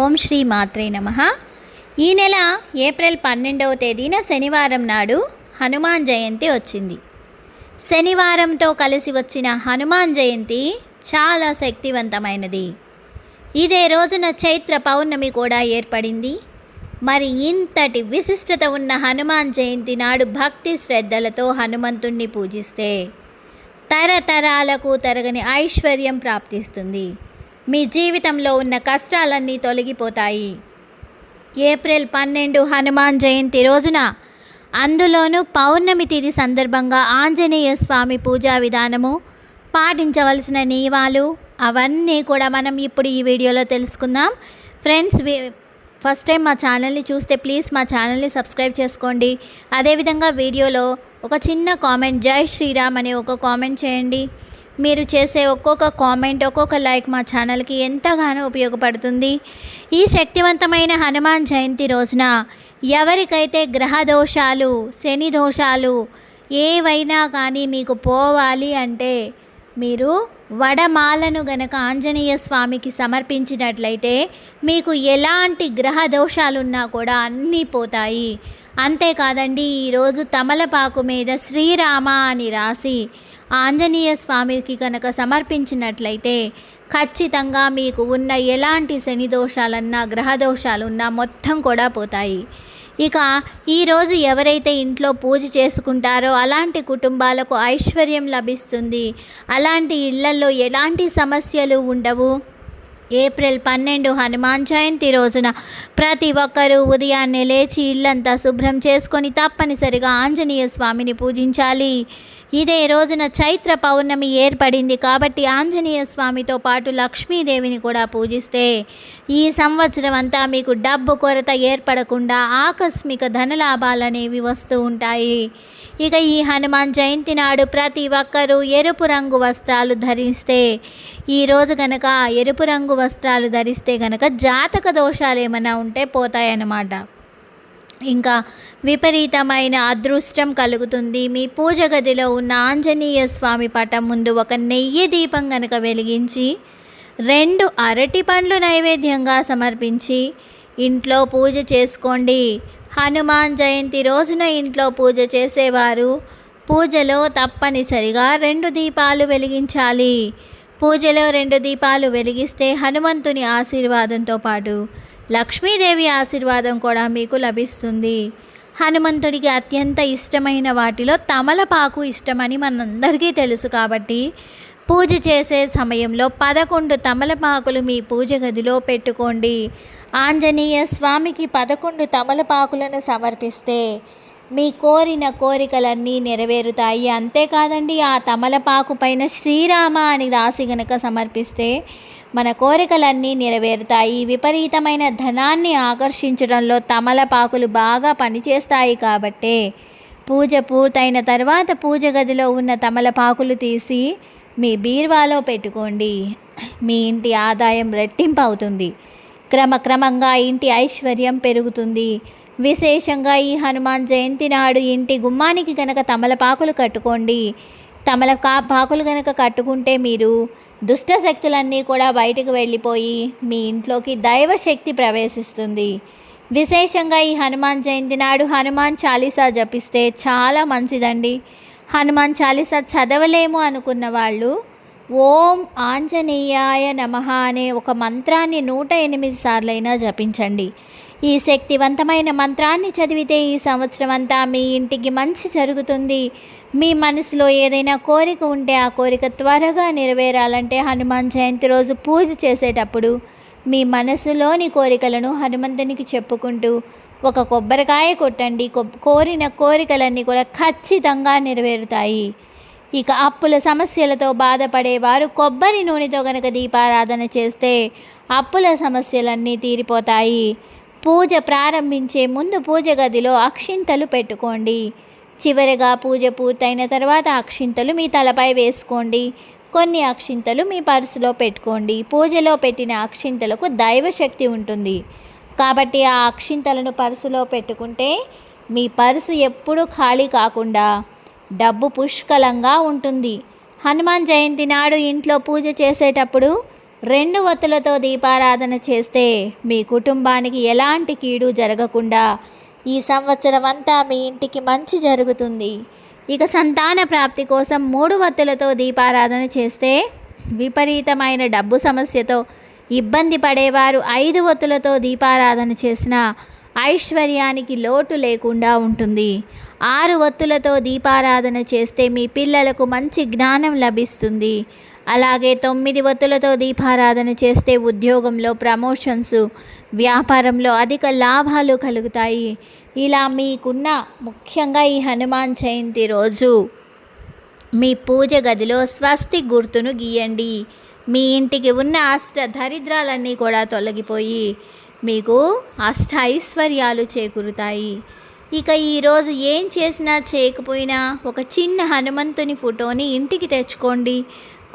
ఓం శ్రీ మాత్రే నమ. ఈ నెల ఏప్రిల్ పన్నెండవ తేదీన శనివారం నాడు హనుమాన్ జయంతి వచ్చింది. శనివారంతో కలిసి వచ్చిన హనుమాన్ జయంతి చాలా శక్తివంతమైనది. ఇదే రోజున చైత్ర పౌర్ణమి కూడా ఏర్పడింది. మరి ఇంతటి విశిష్టత ఉన్న హనుమాన్ జయంతి నాడు భక్తి శ్రద్ధలతో హనుమంతుణ్ణి పూజిస్తే తరతరాలకు తరగని ఐశ్వర్యం ప్రాప్తిస్తుంది. మీ జీవితంలో ఉన్న కష్టాలన్నీ తొలగిపోతాయి. ఏప్రిల్ పన్నెండు హనుమాన్ జయంతి రోజున అందులోనూ పౌర్ణమి తిథి సందర్భంగా ఆంజనేయ స్వామి పూజా విధానము పాటించవలసిన నియమాలు అవన్నీ కూడా మనం ఇప్పుడు ఈ వీడియోలో తెలుసుకుందాం. ఫ్రెండ్స్ ఫస్ట్ టైం మా ఛానల్ని చూస్తే ప్లీజ్ మా ఛానల్ని సబ్స్క్రైబ్ చేసుకోండి. అదేవిధంగా వీడియోలో ఒక చిన్న కామెంట్ జై శ్రీరామ్ అనే ఒక కామెంట్ చేయండి. మీరు చేసే ఒక్కొక్క కామెంట్ ఒక్కొక్క లైక్ మా ఛానల్కి ఎంతగానో ఉపయోగపడుతుంది. ఈ శక్తివంతమైన హనుమాన్ జయంతి రోజున ఎవరికైతే గ్రహ దోషాలు శని దోషాలు ఏవైనా కానీ మీకు పోవాలి అంటే మీరు వడమాలను గనక ఆంజనేయ స్వామికి సమర్పించినట్లయితే మీకు ఎలాంటి గ్రహ దోషాలున్నా కూడా అన్నీ పోతాయి. అంతేకాదండి ఈరోజు తమలపాకు మీద శ్రీరామ అని రాసి ఆంజనేయ స్వామికి కనుక సమర్పించినట్లయితే ఖచ్చితంగా మీకు ఉన్న ఎలాంటి శని దోషాలన్నా గ్రహ దోషాలున్నా మొత్తం కూడా పోతాయి. ఇక ఈరోజు ఎవరైతే ఇంట్లో పూజ చేసుకుంటారో అలాంటి కుటుంబాలకు ఐశ్వర్యం లభిస్తుంది. అలాంటి ఇళ్ళలో ఎలాంటి సమస్యలు ఉండవు. ఏప్రిల్ పన్నెండు హనుమాన్ జయంతి రోజున ప్రతి ఒక్కరూ ఉదయాన్నే లేచి ఇల్లంతా శుభ్రం చేసుకొని తప్పనిసరిగా ఆంజనేయ స్వామిని పూజించాలి. ఇదే రోజున చైత్ర పౌర్ణమి ఏర్పడింది కాబట్టి ఆంజనేయ స్వామితో పాటు లక్ష్మీదేవిని కూడా పూజిస్తే ఈ సంవత్సరం అంతా మీకు డబ్బు కొరత ఏర్పడకుండా ఆకస్మిక ధనలాభాలు అనేవి వస్తూ ఉంటాయి. ఇక ఈ హనుమాన్ జయంతి నాడు ప్రతి ఒక్కరూ ఎరుపు రంగు వస్త్రాలు ధరిస్తే ఈరోజు గనక ఎరుపు రంగు వస్త్రాలు ధరిస్తే గనక జాతక దోషాలు ఏమైనా ఉంటే పోతాయన్నమాట. ఇంకా విపరీతమైన అదృష్టం కలుగుతుంది. మీ పూజ గదిలో ఉన్న ఆంజనేయ స్వామి పటం ముందు ఒక నెయ్యి దీపం గనక వెలిగించి రెండు అరటి పండ్లు నైవేద్యంగా సమర్పించి ఇంట్లో పూజ చేసుకోండి. హనుమాన్ జయంతి రోజున ఇంట్లో పూజ చేసేవారు. పూజలో తప్పనిసరిగా రెండు దీపాలు వెలిగించాలి. పూజలో రెండు దీపాలు వెలిగిస్తే హనుమంతుని ఆశీర్వాదంతో పాటు లక్ష్మీదేవి ఆశీర్వాదం కూడా మీకు లభిస్తుంది. హనుమంతుడికి అత్యంత ఇష్టమైన వాటిలో తమలపాకు ఇష్టమని మనందరికీ తెలుసు కాబట్టి పూజ చేసే సమయంలో పదకొండు తమలపాకులు మీ పూజ గదిలో పెట్టుకోండి. ఆంజనేయ స్వామికి పదకొండు తమలపాకులను సమర్పిస్తే మీ కోరిన కోరికలన్నీ నెరవేరుతాయి. అంతేకాదండి ఆ తమలపాకు పైన శ్రీరామ అని రాసి గనక సమర్పిస్తే మన కోరికలన్నీ నెరవేరుతాయి. విపరీతమైన ధనాన్ని ఆకర్షించడంలో తమలపాకులు బాగా పనిచేస్తాయి కాబట్టే పూజ పూర్తయిన తర్వాత పూజ గదిలో ఉన్న తమలపాకులు తీసి మీ బీర్వాలో పెట్టుకోండి. మీ ఇంటి ఆదాయం రెట్టింపు అవుతుంది క్రమక్రమంగా ఇంటి ఐశ్వర్యం పెరుగుతుంది. విశేషంగా ఈ హనుమాన్ జయంతి నాడు ఇంటి గుమ్మానికి కనుక తమలపాకులు కట్టుకోండి. తమలకా పాకులు కనుక కట్టుకుంటే మీరు దుష్ట శక్తులన్నీ కూడా బయటకు వెళ్ళిపోయి మీ ఇంట్లోకి దైవశక్తి ప్రవేశిస్తుంది. విశేషంగా ఈ హనుమాన్ జయంతి నాడు హనుమాన్ చాలీసా జపిస్తే చాలా మంచిదండి. హనుమాన్ చాలీసా చదవలేము అనుకున్న వాళ్ళు ఓం ఆంజనేయాయ నమ అనే ఒక మంత్రాన్ని నూట ఎనిమిది సార్లైనా జపించండి. ఈ శక్తివంతమైన మంత్రాన్ని చదివితే ఈ సంవత్సరం అంతా మీ ఇంటికి మంచి జరుగుతుంది. మీ మనసులో ఏదైనా కోరిక ఉంటే ఆ కోరిక త్వరగా నెరవేరాలంటే హనుమాన్ జయంతి రోజు పూజ చేసేటప్పుడు మీ మనసులోని కోరికలను హనుమంతునికి చెప్పుకుంటూ ఒక కొబ్బరికాయ కొట్టండి. కోరిన కోరికలన్నీ కూడా ఖచ్చితంగా నెరవేరుతాయి. ఇక అప్పుల సమస్యలతో బాధపడేవారు కొబ్బరి నూనెతో కనుక దీపారాధన చేస్తే అప్పుల సమస్యలన్నీ తీరిపోతాయి. పూజ ప్రారంభించే ముందు పూజ గదిలో అక్షింతలు పెట్టుకోండి. చివరిగా పూజ పూర్తయిన తర్వాత అక్షింతలు మీ తలపై వేసుకోండి. కొన్ని అక్షింతలు మీ పర్సులో పెట్టుకోండి. పూజలో పెట్టిన అక్షింతలకు దైవశక్తి ఉంటుంది. కాబట్టి ఆ అక్షింతలను పర్సులో పెట్టుకుంటే మీ పర్సు ఎప్పుడూ ఖాళీ కాకుండా డబ్బు పుష్కలంగా ఉంటుంది. హనుమాన్ జయంతి నాడు ఇంట్లో పూజ చేసేటప్పుడు రెండు ఒత్తులతో దీపారాధన చేస్తే మీ కుటుంబానికి ఎలాంటి కీడు జరగకుండా ఈ సంవత్సరం అంతా మీ ఇంటికి మంచి జరుగుతుంది. ఇక సంతాన ప్రాప్తి కోసం మూడు వత్తులతో దీపారాధన చేస్తే విపరీతమైన డబ్బు సమస్యతో ఇబ్బంది పడేవారు ఐదు వత్తులతో దీపారాధన చేసిన ఐశ్వర్యానికి లోటు లేకుండా ఉంటుంది. ఆరు వత్తులతో దీపారాధన చేస్తే మీ పిల్లలకు మంచి జ్ఞానం లభిస్తుంది. అలాగే తొమ్మిది ఒత్తులతో దీపారాధన చేస్తే ఉద్యోగంలో ప్రమోషన్స్ వ్యాపారంలో అధిక లాభాలు కలుగుతాయి. ఇలా మీకున్న ముఖ్యంగా ఈ హనుమాన్ జయంతి రోజు మీ పూజ గదిలో స్వస్తి గుర్తును గీయండి. మీ ఇంటికి ఉన్న అష్ట దరిద్రాలన్నీ కూడా తొలగిపోయి మీకు అష్ట ఐశ్వర్యాలు చేకూరుతాయి. ఇక ఈరోజు ఏం చేసినా చేయకపోయినా ఒక చిన్న హనుమంతుని ఫోటోని ఇంటికి తెచ్చుకోండి.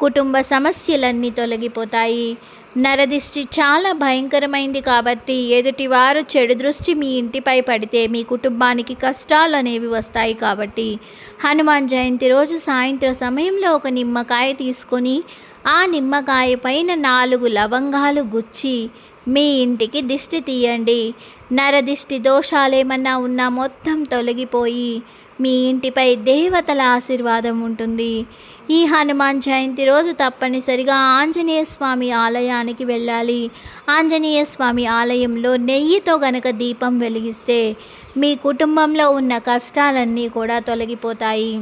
కుటుంబ సమస్యలన్నీ తొలగిపోతాయి. నరదిష్టి చాలా భయంకరమైంది కాబట్టి ఎదుటివారు చెడు దృష్టి మీ ఇంటిపై పడితే మీ కుటుంబానికి కష్టాలు అనేవి వస్తాయి కాబట్టి హనుమాన్ జయంతి రోజు సాయంత్రం సమయంలో ఒక నిమ్మకాయ తీసుకొని ఆ నిమ్మకాయ పైన నాలుగు లవంగాలు గుచ్చి మీ ఇంటికి దిష్టి తీయండి. నరదిష్టి దోషాలేమన్నా ఉన్నా మొత్తం తొలగిపోయి మీ ఇంటిపై దేవతల ఆశీర్వాదం ఉంటుంది. ఈ హనుమాన్ జయంతి రోజు తప్పనిసరిగా ఆంజనేయ స్వామి ఆలయానికి వెళ్ళాలి. ఆంజనేయ స్వామి ఆలయంలో నెయ్యితో గనక దీపం వెలిగిస్తే మీ కుటుంబంలో ఉన్న కష్టాలన్నీ కూడా తొలగిపోతాయి.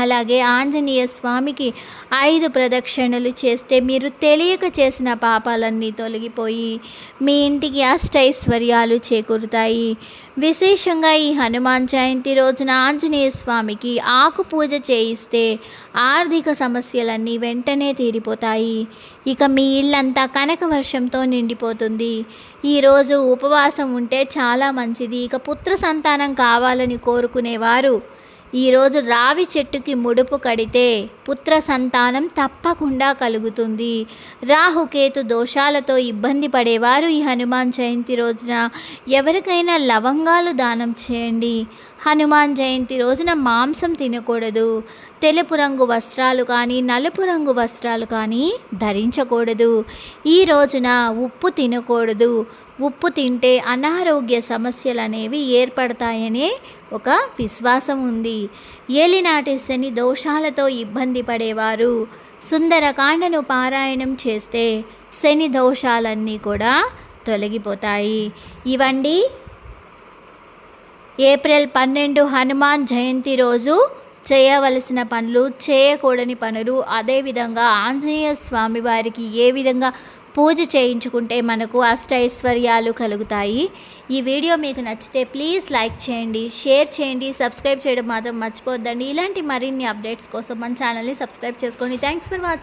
అలాగే ఆంజనేయ స్వామికి ఐదు ప్రదక్షిణలు చేస్తే మీరు తెలియక చేసిన పాపాలన్నీ తొలగిపోయి మీ ఇంటికి అష్టైశ్వర్యాలు చేకూరుతాయి. విశేషంగా ఈ హనుమాన్ జయంతి రోజున ఆంజనేయ స్వామికి ఆకు పూజ చేయిస్తే ఆర్థిక సమస్యలన్నీ వెంటనే తీరిపోతాయి. ఇక మీ ఇల్లంతా కనక వర్షంతో నిండిపోతుంది. ఈరోజు ఉపవాసం ఉంటే చాలా మంచిది. ఇక పుత్ర సంతానం కావాలని కోరుకునేవారు. ఈరోజు రావి చెట్టుకి ముడుపు కడితే పుత్ర సంతానం తప్పకుండా కలుగుతుంది. రాహుకేతు దోషాలతో ఇబ్బంది పడేవారు ఈ హనుమాన్ జయంతి రోజున. ఎవరికైనా లవంగాలు దానం చేయండి. హనుమాన్ జయంతి రోజున మాంసం తినకూడదు. తెలుపు రంగు వస్త్రాలు కానీ నలుపు రంగు వస్త్రాలు కానీ ధరించకూడదు. ఈ రోజున ఉప్పు తినకూడదు. ఉప్పు తింటే అనారోగ్య సమస్యలు అనేవి ఏర్పడతాయనే ఒక విశ్వాసం ఉంది. ఏలినాటి శని దోషాలతో ఇబ్బంది పడేవారు. సుందరకాండను పారాయణం చేస్తే శని దోషాలన్నీ కూడా తొలగిపోతాయి. ఇవండి. ఏప్రిల్ పన్నెండు హనుమాన్ జయంతి రోజు చేయవలసిన పనులు చేయకూడని పనులు అదేవిధంగా ఆంజనేయ స్వామి వారికి ఏ విధంగా పూజ చేయించుకుంటే మనకు అష్టైశ్వర్యాలు కలుగుతాయి. ఈ వీడియో మీకు నచ్చితే ప్లీజ్ లైక్ చేయండి షేర్ చేయండి సబ్స్క్రైబ్ చేయడం మాత్రం మర్చిపోద్దండి ఇలాంటి మరిన్ని అప్డేట్స్ కోసం మన ఛానల్ని సబ్స్క్రైబ్ చేసుకోండి థ్యాంక్స్ ఫర్ వాచింగ్